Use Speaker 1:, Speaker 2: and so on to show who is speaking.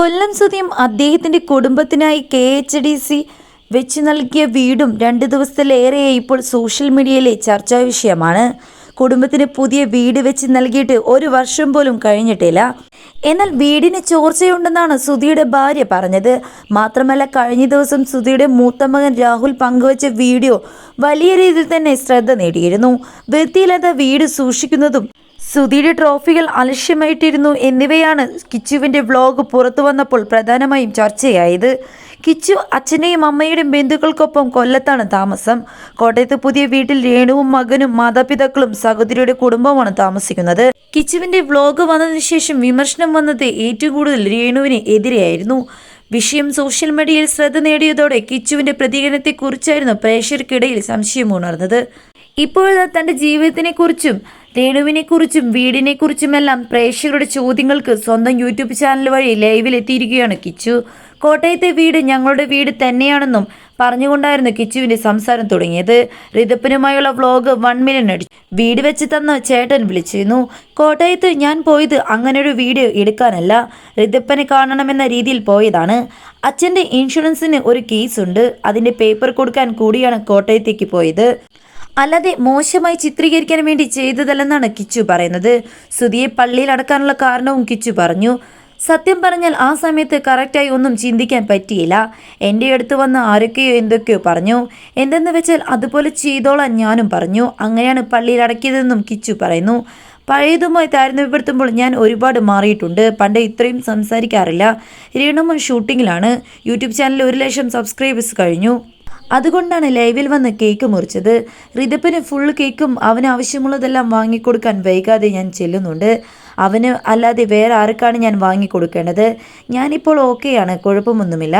Speaker 1: കൊല്ലം സുധിയും അദ്ദേഹത്തിന്റെ കുടുംബത്തിനായി കെ എച്ച് ഡി സി വെച്ച് നൽകിയ വീടും രണ്ട് ദിവസത്തിലേറെയായി ഇപ്പോൾ സോഷ്യൽ മീഡിയയിലെ ചർച്ചാ വിഷയമാണ്. കുടുംബത്തിന് പുതിയ വീട് വെച്ച് നൽകിയിട്ട് ഒരു വർഷം പോലും കഴിഞ്ഞിട്ടില്ല. എന്നാൽ വീടിന് ചോർച്ചയുണ്ടെന്നാണ് സുധിയുടെ ഭാര്യ പറഞ്ഞത്. മാത്രമല്ല കഴിഞ്ഞ ദിവസം സുധിയുടെ മൂത്ത മകൻ രാഹുൽ പങ്കുവച്ച വീഡിയോ വലിയ രീതിയിൽ തന്നെ ശ്രദ്ധ നേടിയിരുന്നു. വൃത്തിയില്ലാത്ത വീട് സൂക്ഷിക്കുന്നതും സുധിയുടെ ട്രോഫികൾ അലക്ഷ്യമായിട്ടിരുന്നു എന്നിവയാണ് കിച്ചുവിന്റെ വ്ലോഗ് പുറത്തു വന്നപ്പോൾ പ്രധാനമായും ചർച്ചയായത്. കിച്ചു അച്ഛനെയും അമ്മയുടെയും ബന്ധുക്കൾക്കൊപ്പം കൊല്ലത്താണ് താമസം. കോട്ടയത്ത് പുതിയ വീട്ടിൽ രേണുവും മകനും മാതാപിതാക്കളും സഹോദരിയുടെ കുടുംബമാണ് താമസിക്കുന്നത്. കിച്ചുവിന്റെ വ്ലോഗ് വന്നതിന് ശേഷം വിമർശനം വന്നത് ഏറ്റവും കൂടുതൽ രേണുവിന് എതിരെയായിരുന്നു. വിഷയം സോഷ്യൽ മീഡിയയിൽ ശ്രദ്ധ നേടിയതോടെ കിച്ചുവിന്റെ പ്രതികരണത്തെക്കുറിച്ചായിരുന്നു പ്രേക്ഷകർക്കിടയിൽ സംശയമുണർന്നത് ഇപ്പോഴത്തെ തന്റെ ജീവിതത്തിനെക്കുറിച്ചും രേണുവിനെക്കുറിച്ചും വീടിനെക്കുറിച്ചുമെല്ലാം പ്രേക്ഷകരുടെ ചോദ്യങ്ങൾക്ക് സ്വന്തം യൂട്യൂബ് ചാനൽ വഴി ലൈവിലെത്തിയിരിക്കുകയാണ് കിച്ചു. കോട്ടയത്തെ വീട് ഞങ്ങളുടെ വീട് തന്നെയാണെന്നും പറഞ്ഞുകൊണ്ടായിരുന്നു കിച്ചുവിന്റെ സംസാരം തുടങ്ങിയത്. ഋതപ്പനുമായുള്ള വ്ലോഗ് വൺ മില്യൺ അടിച്ചു വീട് വെച്ച് തന്ന ചേട്ടൻ വിളിച്ചിരുന്നു. കോട്ടയത്ത് ഞാൻ പോയത് അങ്ങനൊരു വീഡിയോ എടുക്കാനല്ല ഋതപ്പനെ കാണണമെന്ന രീതിയിൽ പോയതാണ്. അച്ഛന്റെ ഇൻഷുറൻസിന് ഒരു കേസുണ്ട് അതിന്റെ പേപ്പർ കൊടുക്കാൻ കൂടിയാണ് കോട്ടയത്തേക്ക് പോയത്. അല്ലാതെ മോശമായി ചിത്രീകരിക്കാൻ വേണ്ടി ചെയ്തതല്ലെന്നാണ് കിച്ചു പറയുന്നത്. സുധിയെ പള്ളിയിൽ അടക്കാനുള്ള കാരണവും കിച്ചു പറഞ്ഞു. സത്യം പറഞ്ഞാൽ ആ സമയത്ത് കറക്റ്റായി ഒന്നും ചിന്തിക്കാൻ പറ്റിയില്ല. എന്റെ അടുത്ത് വന്ന് ആരൊക്കെയോ എന്തൊക്കെയോ പറഞ്ഞു. എന്തെന്ന് വെച്ചാൽ അതുപോലെ ചെയ്തോളാൻ ഞാനും പറഞ്ഞു. അങ്ങനെയാണ് പള്ളിയിൽ അടക്കിയതെന്നും കിച്ചു പറയുന്നു. പഴയതുമായി താരതമ്യപ്പെടുത്തുമ്പോൾ ഞാൻ ഒരുപാട് മാറിയിട്ടുണ്ട്. പണ്ട് ഇത്രയും സംസാരിക്കാറില്ല. രേണുമൻ ഷൂട്ടിങ്ങിലാണ്. യൂട്യൂബ് ചാനലിൽ ഒരു ലക്ഷം സബ്സ്ക്രൈബേഴ്സ് കഴിഞ്ഞു. അതുകൊണ്ടാണ് ലൈവിൽ വന്ന് കേക്ക് മുറിച്ചത്. ഋതപ്പിന് ഫുൾ കേക്കും അവന് ആവശ്യമുള്ളതെല്ലാം വാങ്ങിക്കൊടുക്കാൻ വൈകാതെ ഞാൻ ചെല്ലുന്നുണ്ട്. അവന് അല്ലാതെ വേറെ ആർക്കാണ് ഞാൻ വാങ്ങിക്കൊടുക്കേണ്ടത്? ഞാനിപ്പോൾ ഓക്കെയാണ് കുഴപ്പമൊന്നുമില്ല.